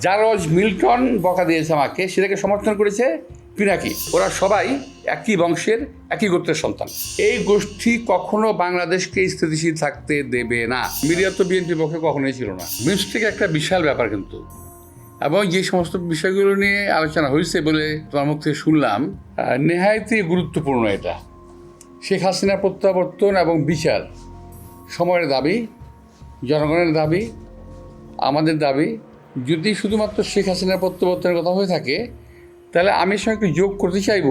জারজ Milton বকা দিয়েছে আমাকে, সেটাকে সমর্থন করেছে পিনাকি। ওরা সবাই একই বংশের, একই গোত্রের সন্তান। এই গোষ্ঠী কখনো বাংলাদেশকে স্থিতিশীল থাকতে দেবে না। মিডিয়া তো বিএনপির পক্ষে কখনোই ছিল না। মিউজিক একটা বিশাল ব্যাপার কিন্তু। এবং যে সমস্ত বিষয়গুলো নিয়ে আলোচনা হয়েছে বলে তোমার মুখ থেকে শুনলাম নেহায়তই গুরুত্বপূর্ণ এটা। শেখ হাসিনার প্রত্যাবর্তন এবং বিচার, সময়ের দাবি, জনগণের দাবি, আমাদের দাবি যদি শুধুমাত্র শেখ হাসিনার প্রত্যাবর্তনের কথা হয়ে থাকে, তাহলে আমি সঙ্গে একটু যোগ করতে চাইব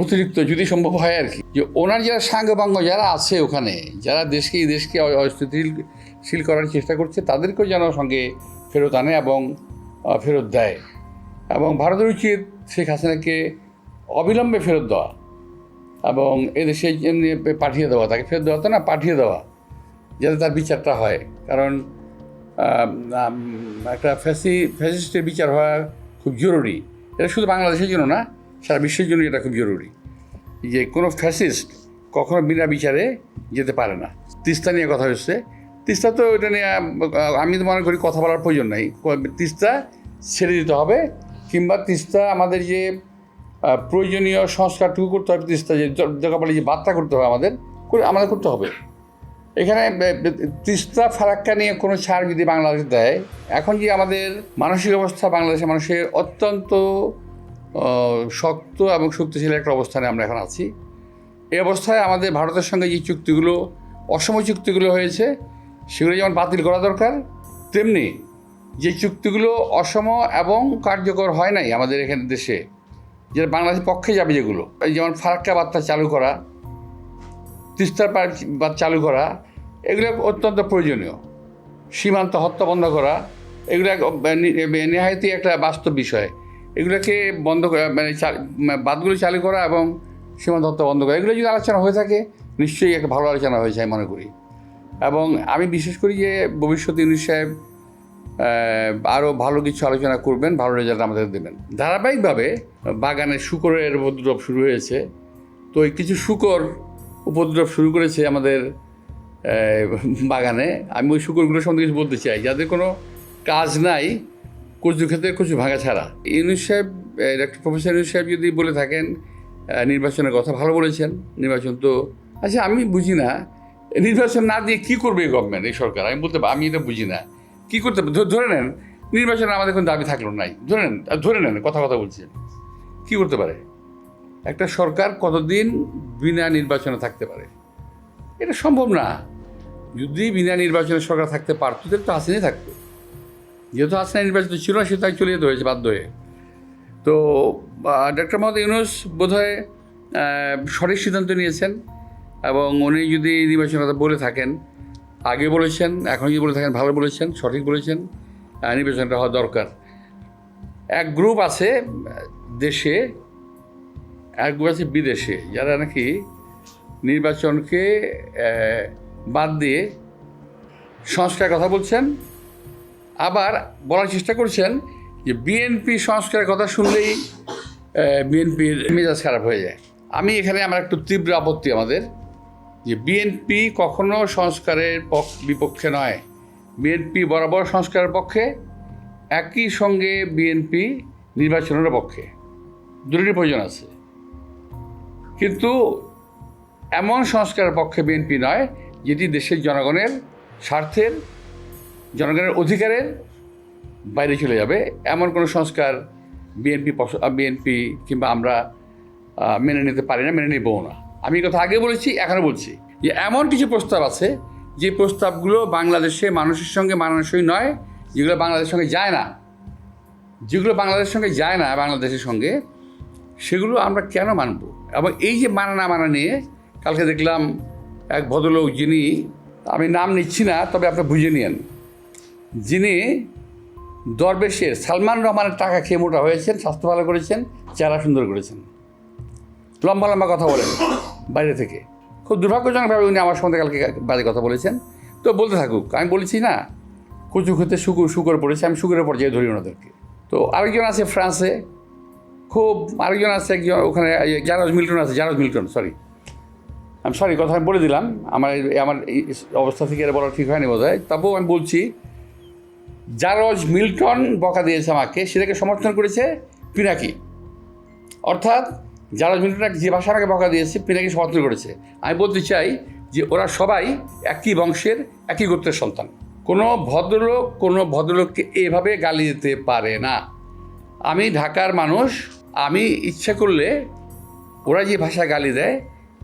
অতিরিক্ত, যদি সম্ভব হয় আর কি। যে ওনার যারা সাঙ্গপাঙ্গ যারা আছে ওখানে, যারা দেশকে, এই দেশকে অস্থিতিশীল করার চেষ্টা করছে, তাদেরকেও যেন সঙ্গে ফেরত আনে এবং ফেরত দেয়। এবং ভারতের উচিত শেখ হাসিনাকে অবিলম্বে ফেরত দেওয়া এবং এদেশে এমনি পাঠিয়ে দেওয়া, তাকে ফেরত দেওয়া তো না, পাঠিয়ে দেওয়া, যাতে তার বিচারটা হয়। কারণ একটা ফ্যাসি, ফ্যাসিস্টের বিচার হওয়া খুব জরুরি। এটা শুধু বাংলাদেশের জন্য না, সারা বিশ্বের জন্য এটা খুব জরুরি। যে কোনো ফ্যাসিস্ট কখনো বিনা বিচারে যেতে পারে না। তিস্তা নিয়ে কথা হচ্ছে। তিস্তা তো এটা নিয়ে, আমি তো মনে করি কথা বলার প্রয়োজন নাই। তিস্তা ছেড়ে দিতে হবে, কিংবা তিস্তা আমাদের যে প্রয়োজনীয় সংস্কারটুকু করতে হবে, তিস্তা যে দরকার পড়লে যে বার্তা করতে হবে আমাদের, করে আমাদের করতে হবে। এখানে তিস্তা ফারাক্কা নিয়ে কোনো ছাড় যদি বাংলাদেশ দেয়, এখন যে আমাদের মানসিক অবস্থা বাংলাদেশের মানুষের অত্যন্ত শক্ত এবং শক্তিশালী একটা অবস্থানে আমরা এখন আছি। এই অবস্থায় আমাদের ভারতের সঙ্গে যে চুক্তিগুলো অসম চুক্তিগুলো হয়েছে, সেগুলো যেমন বাতিল করা দরকার, তেমনি যে চুক্তিগুলো অসম এবং কার্যকর হয় নাই আমাদের এখানে দেশে, যেটা বাংলাদেশের পক্ষে যাবে যেগুলো যেমন ফারাক্কা বার্তা চালু করা তিস্তার পার বাঁধ চালু করা, এগুলো অত্যন্ত প্রয়োজনীয়। সীমান্ত হত্যা বন্ধ করা, এগুলো এক- নি- নেহায়তই একটা বাস্তব বিষয়। এগুলোকে বন্ধ করা মানে মানে চালু করা এবং সীমান্ত হত্যা বন্ধ করা, এগুলো যদি আলোচনা হয়ে থাকে, নিশ্চয়ই একটা ভালো আলোচনা হয়েছে আমি মনে করি। এবং আমি বিশেষ করি যে ভবিষ্যতে ইউনিস সাহেব আরও ভালো কিছু আলোচনা করবেন, ভালো রেজাল্ট আমাদের দেবেন। ধারাবাহিকভাবে বাগানে শুকরের উপদ্রব শুরু হয়েছে। তো এই কিছু শুকর উপদ্রব শুরু করেছে আমাদের বাগানে। আমি ওই শুকরগুলোর সম্বন্ধে কিছু বলতে চাই। যাদের কোনো কাজ নাই কচু ক্ষেত্রে কচু ভাঙা ছাড়া। ইউনুস সাহেব ডক্টর প্রফেসর ইউনুস সাহেব যদি বলে থাকেন নির্বাচনের কথা ভালো বলেছেন, নির্বাচন তো আচ্ছা আমি বুঝি না, নির্বাচন না দিয়ে কী করবে এই গভর্নমেন্ট এই সরকার? আমি বলতে, আমি এটা বুঝি না। কী করতে? ধরে নেন, নির্বাচনে আমাদের কোনো দাবি থাকল নাই। ধরে নেন ধরে নেন, কথা কথা বলছেন কী করতে পারে? একটা সরকার কতদিন বিনা নির্বাচনে থাকতে পারে? এটা সম্ভব না। যদি বিনা নির্বাচনে সরকার থাকতে পারতো, তাহলে তো হাসিনাই থাকতো। যেহেতু হাসিনা নির্বাচিত ছিল না সে তাই চলে যেতে হয়েছে বাধ্য হয়ে। তো ডক্টর মোহাম্মদ ইউনুস বোধহয় সঠিক সিদ্ধান্ত নিয়েছেন এবং উনি যদি নির্বাচনের কথা বলে থাকেন, আগে বলেছেন, এখন যদি বলে থাকেন, ভালো বলেছেন, সঠিক বলেছেন নির্বাচনটা হওয়া দরকার। এক গ্রুপ আছে দেশে এক গ্রুপ আছে বিদেশে, যারা নাকি নির্বাচনকে বাদ দিয়ে সংস্কারের কথা বলছেন। আবার বলার চেষ্টা করছেন যে বিএনপি সংস্কারের কথা শুনলেই বিএনপির মেজাজ খারাপ হয়ে যায়। আমি এখানে আমার একটু তীব্র আপত্তি আমাদের যে বিএনপি কখনো সংস্কারের পক্ষ- বিপক্ষে নয়। বিএনপি বরাবর সংস্কারের পক্ষে, একই সঙ্গে বিএনপি নির্বাচনের পক্ষে। দুটোরই প্রয়োজন আছে। কিন্তু এমন সংস্কারের পক্ষে বিএনপি নয়, যেটি দেশের জনগণের স্বার্থের, জনগণের অধিকারের বাইরে চলে যাবে। এমন কোনো সংস্কার বিএনপি বিএনপি কিংবা আমরা মেনে নিতে পারি না, মেনে নিবও না। আমি কথা আগে বলেছি, এখনও বলছি যে এমন কিছু প্রস্তাব আছে, যে প্রস্তাবগুলো বাংলাদেশে মানুষের সঙ্গে মানানসই নয়, যেগুলো বাংলাদেশের সঙ্গে যায় না, যেগুলো বাংলাদেশের সঙ্গে যায় না, বাংলাদেশের সঙ্গে সেগুলো আমরা কেন মানব? এবং এই যে মানা না মানা নিয়ে কালকে দেখলাম এক ভদ্রলোক যিনি, আমি নাম নিচ্ছি না, তবে আপনি বুঝে নিন যিনি দরবেশের সালমান রহমানের টাকা খেয়ে মোটা হয়েছেন, স্বাস্থ্য ভালো করেছেন, চেহারা সুন্দর করেছেন। লম্বা লম্বা কথা বলেন বাইরে থেকে। খুব দুর্ভাগ্যজনকভাবে উনি আমার সঙ্গে কালকে বাজে কথা বলেছেন। তো বলতে থাকুক, আমি বলেছি না কচু খেতে শুকুর শুকর পড়েছে, আমি শুকুরের পর্যায়ে ধরি ওনাদেরকে। তো আরেকজন আছে ফ্রান্সে খুব আরেকজন আছে একজন ওখানে জারজ মিল্টন আছে জারজ মিল্টন সরি আমি সরি কথা আমি বলে দিলাম, আমার আমার অবস্থা থেকে বলা ঠিক হয়নি বোধ হয় তবুও আমি বলছি জারজ মিল্টন বকা দিয়েছে আমাকে, সেটাকে সমর্থন করেছে পিনাকি। অর্থাৎ জারজ মিল্টন যে ভাষা আমাকে বকা দিয়েছে, পিনাকি সমর্থন করেছে। আমি বলতে চাই যে ওরা সবাই একই বংশের, একই গোত্রের সন্তান। কোনো ভদ্রলোক, কোনো ভদ্রলোককে এভাবে গালি দিতে পারে না। আমি ঢাকার মানুষ আমি ইচ্ছা করলে ওরা যে ভাষা গালি দেয়,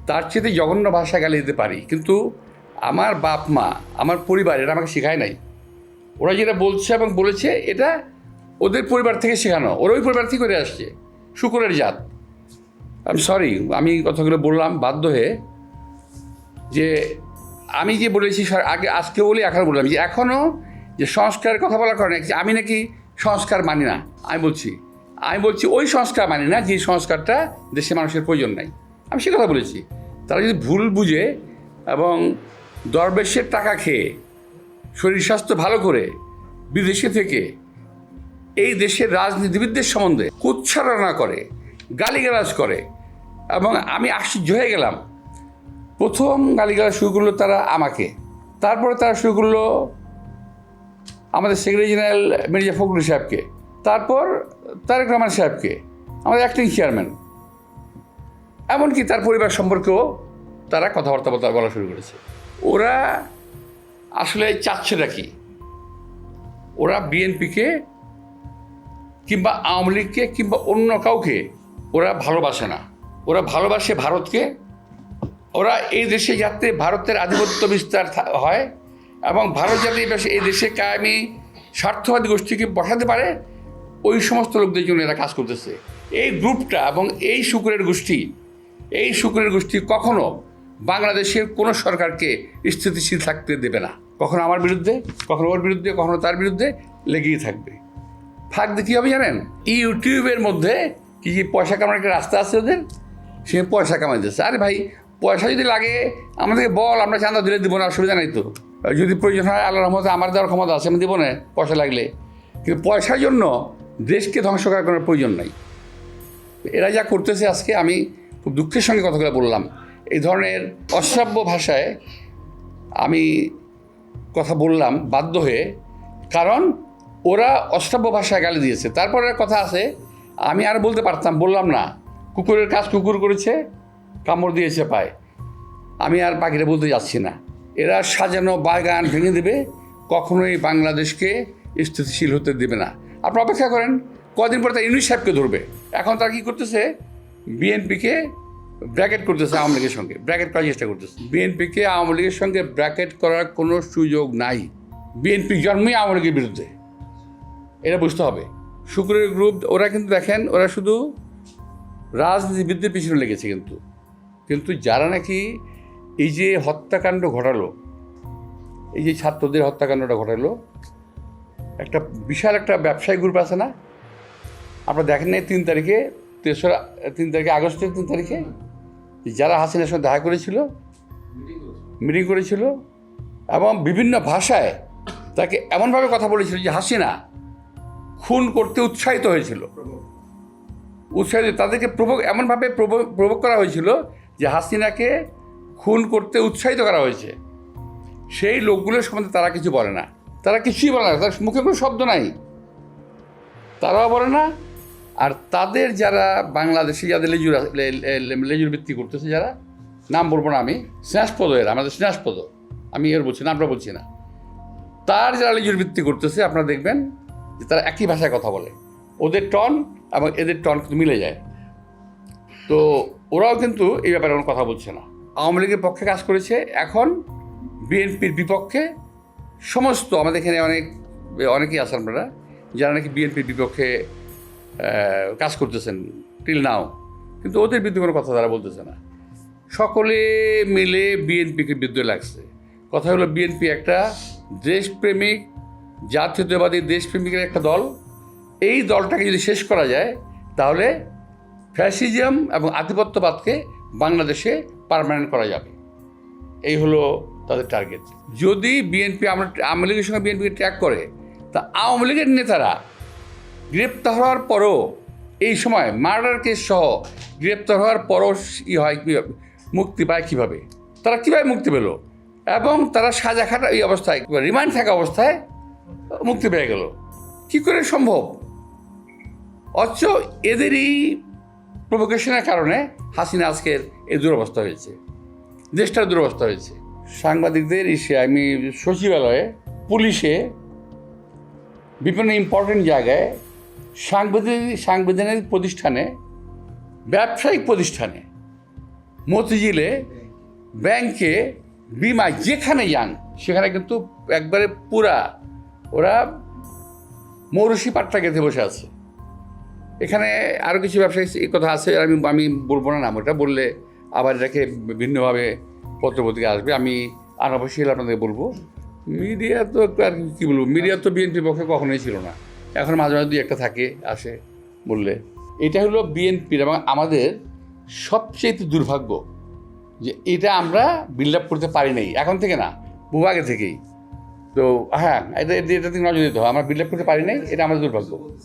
তার চেয়ে জঘন্য ভাষা গালি দিতে পারি। কিন্তু আমার বাপ মা, আমার পরিবার এটা আমাকে শেখায় নাই। ওরা যেটা বলছে এবং বলেছে, এটা ওদের পরিবার থেকে শেখানো। ওরা ওই পরিবার থেকে করে আসছে। শুকুরের জাত। আমি সরি আমি কথাগুলো বললাম, বাধ্য হয়ে যে আমি যে বলেছি আগে, আজকে বলি, এখন বললাম। যে এখনও যে সংস্কারের কথা বলার কারণে আমি নাকি সংস্কার মানি না, আমি বলছি। আমি বলছি ওই সংস্কার মানি না, যে সংস্কারটা দেশের মানুষের প্রয়োজন নাই। আমি সে কথা বলেছি। তারা যদি ভুল বুঝে এবং দরবেশের টাকা খেয়ে, শরীর স্বাস্থ্য ভালো করে বিদেশে থেকে এই দেশের রাজনীতিবিদদের সম্বন্ধে কুচ্ছারণা করে, গালিগালাজ করে এবং আমি আশ্চর্য হয়ে গেলাম। প্রথম গালিগালাজ শুরু করল তারা আমাকে। তারপরে তারা শুরু করল আমাদের সেক্রেটারি জেনারেল মির্জা ফখরুল সাহেবকে। তারপর তারেক রহমান সাহেবকে, আমাদের অ্যাক্টিং চেয়ারম্যান এমনকি তার পরিবার সম্পর্কেও তারা কথাবার্তা বলতে বলা শুরু করেছে। ওরা আসলে চাচ্ছেটা কি? ওরা বিএনপিকে কিংবা আওয়ামী লীগকে কিংবা অন্য কাউকে ওরা ভালোবাসে না। ওরা ভালোবাসে ভারতকে। ওরা এই দেশে যাতে ভারতের আধিপত্য বিস্তার হয় এবং ভারত যাতে এই দেশে কায়েমি, স্বার্থবাদী গোষ্ঠীকে বসাতে পারে ওই সমস্ত লোকদের জন্য এরা কাজ করতেছে। এই গ্রুপটা এবং এই শুকুরের গোষ্ঠী, এই শুকুরের গোষ্ঠী কখনো বাংলাদেশের কোনো সরকারকে স্থিতিশীল থাকতে দেবে না। কখনো আমার বিরুদ্ধে, কখনো ওর বিরুদ্ধে, কখনো তার বিরুদ্ধে লেগেই থাকবে। দিয়ে কী হবে জানেন? ইউটিউবের মধ্যে কি যে পয়সা কামানোর একটা রাস্তা আছে ওদের? সে পয়সা কামাইতেছে। আরে ভাই, পয়সা যদি লাগে, আমাদেরকে বল, আমরা চাঁদা দিলে দেবো না, অসুবিধা নাই তো। যদি প্রয়োজন হয় আল্লাহ রহমতে আমার দেওয়ার ক্ষমতা আছে, আমি দিব না পয়সা লাগলে। কিন্তু পয়সার জন্য দেশকে ধ্বংস করার কোনো প্রয়োজন নাই। এরা যা করতেছে আজকে, আমি খুব দুঃখের সঙ্গে কথাগুলো বললাম। এই ধরনের অশ্রাব্য ভাষায় আমি কথা বললাম, বাধ্য হয়ে। কারণ ওরা অশ্রাব্য ভাষায় গালি দিয়েছে। তারপরে কথা আছে, আমি আর বলতে পারতাম, বললাম না, কুকুরের কাজ কুকুর করেছে, কামড় দিয়েছে পায়। আমি আর বাকিটা বলতে যাচ্ছি না। এরা সাজানো বাগান ভেঙে দেবে, কখনোই বাংলাদেশকে স্থিতিশীল হতে দেবে না। আপনি অপেক্ষা করেন, কদিন পরে তার ইউনিট সাহেবকে ধরবে। এখন তারা কী করতেছে? বিএনপিকে ব্র্যাকেট করতেছে আওয়ামী লীগের সঙ্গে, ব্র্যাকেট করার চেষ্টা করতেছে। বিএনপিকে আওয়ামী লীগের সঙ্গে ব্র্যাকেট করার কোনো সুযোগ নাই। বিএনপি জন্মই আওয়ামী লীগের বিরুদ্ধে। এটা বুঝতে হবে। শুক্রের গ্রুপ ওরা কিন্তু দেখেন, ওরা শুধু রাজনীতিবিদদের পিছনে লেগেছে কিন্তু। কিন্তু যারা নাকি এই যে হত্যাকাণ্ড ঘটালো, এই যে ছাত্রদের হত্যাকাণ্ডটা ঘটালো একটা বিশাল একটা ব্যবসায়ী গ্রুপ আছে না? আপনারা দেখেন নাই তিন তারিখে, তেসরা, তিন তারিখে, আগস্টের তিন তারিখে? যারা হাসিনার সঙ্গে দেখা করেছিল মিটিং করেছিল, এবং বিভিন্ন ভাষায় তাকে এমনভাবে কথা বলেছিল যে হাসিনা খুন করতে উৎসাহিত হয়েছিল। উৎসাহিত, তাদেরকে প্রভোগ, এমনভাবে প্রভোগ করা হয়েছিল যে হাসিনাকে খুন করতে উৎসাহিত করা হয়েছে। সেই লোকগুলোর সম্বন্ধে তারা কিছু বলে না। তারা কিছুই বলে না তার মুখে কোনো শব্দ নাই। তারাও বলে না, আর তাদের যারা বাংলাদেশে, যাদের লেজুর লেজুর ভিত্তি করতেছে যারা, নাম বলব না আমি, স্নেহাসপদ এরা, আমাদের স্নেহাসপদ। আমি এর বলছি না, আমরা বলছি না। তার যারা লেজুর ভিত্তি করতেছে, আপনারা দেখবেন যে তারা একই ভাষায় কথা বলে। ওদের টন এবং এদের টন কিন্তু মিলে যায়। তো ওরাও কিন্তু এই ব্যাপারে কোনো কথা বলছে না। আওয়ামী লীগের পক্ষে কাজ করেছে, এখন বিএনপির বিপক্ষে সমস্ত আমাদের এখানে অনেক, অনেকেই আছেন আপনারা, যারা নাকি বিএনপির বিপক্ষে কাজ করতেছেন টিল নাও কিন্তু ওদের বিরুদ্ধে কোনো কথা তারা বলতেছে না। সকলে মিলে বিএনপিকে বিরুদ্ধে লাগছে। কথা হলো বিএনপি একটা দেশপ্রেমিক, জাতীয়তাবাদী দেশপ্রেমিকের একটা দল। এই দলটাকে যদি শেষ করা যায়, তাহলে ফ্যাসিজম এবং আধিপত্যবাদকে বাংলাদেশে পারমানেন্ট করা যাবে। এই হলো তাদের টার্গেট যদি বিএনপি আমরা আওয়ামী লীগের সঙ্গে বিএনপিকে ট্র্যাক করে, তা আওয়ামী লীগের নেতারা গ্রেপ্তার হওয়ার পরও এই সময় মার্ডার কেস সহ গ্রেপ্তার হওয়ার পরও ই হয় কীভাবে, মুক্তি পায় কীভাবে? তারা কীভাবে মুক্তি পেল? এবং তারা সাজা খাটা এই অবস্থায় রিমান্ড থাকা অবস্থায় মুক্তি পেয়ে গেল। কি করে সম্ভব? অথচ এদেরই প্রভোকেশনের কারণে হাসিনা আজকের এই দুরবস্থা হয়েছে। দেশটার দুরবস্থা হয়েছে। সাংবাদিকদের ইসে আমি সচিবালয়ে, পুলিশে, বিভিন্ন ইম্পর্টেন্ট জায়গায়, সাংবিধানিক সাংবিধানিক প্রতিষ্ঠানে, ব্যবসায়িক প্রতিষ্ঠানে, মতিঝিলে, ব্যাংকে বিমা যেখানে যান, সেখানে কিন্তু একবারে পুরা ওরা মৌরসি পাট্টা গেঁথে বসে আছে। এখানে আরও কিছু ব্যবসায়ী কথা আছে, আমি আমি বলব না নাম ওটা বললে আবার এটাকে ভিন্নভাবে পত্রপত্রিকা আসবে, আমি আনাবশ্যই হলে আপনাদের বলব। মিডিয়া তো আর কী বলব, মিডিয়া তো বিএনপির পক্ষে কখনোই ছিল না। এখন মাঝে মাঝে দুই একটা থাকে, আসে বললে। এটা হলো বিএনপির এবং আমাদের সবচেয়ে দুর্ভাগ্য যে এটা আমরা বিল্ড আপ করতে পারি নাই, এখন থেকে না, বহু আগে থেকেই। তো হ্যাঁ এটা- এটা থেকে নজর দিতে হবে, আমরা বিল্ড আপ করতে পারি নাই, এটা আমাদের দুর্ভাগ্য।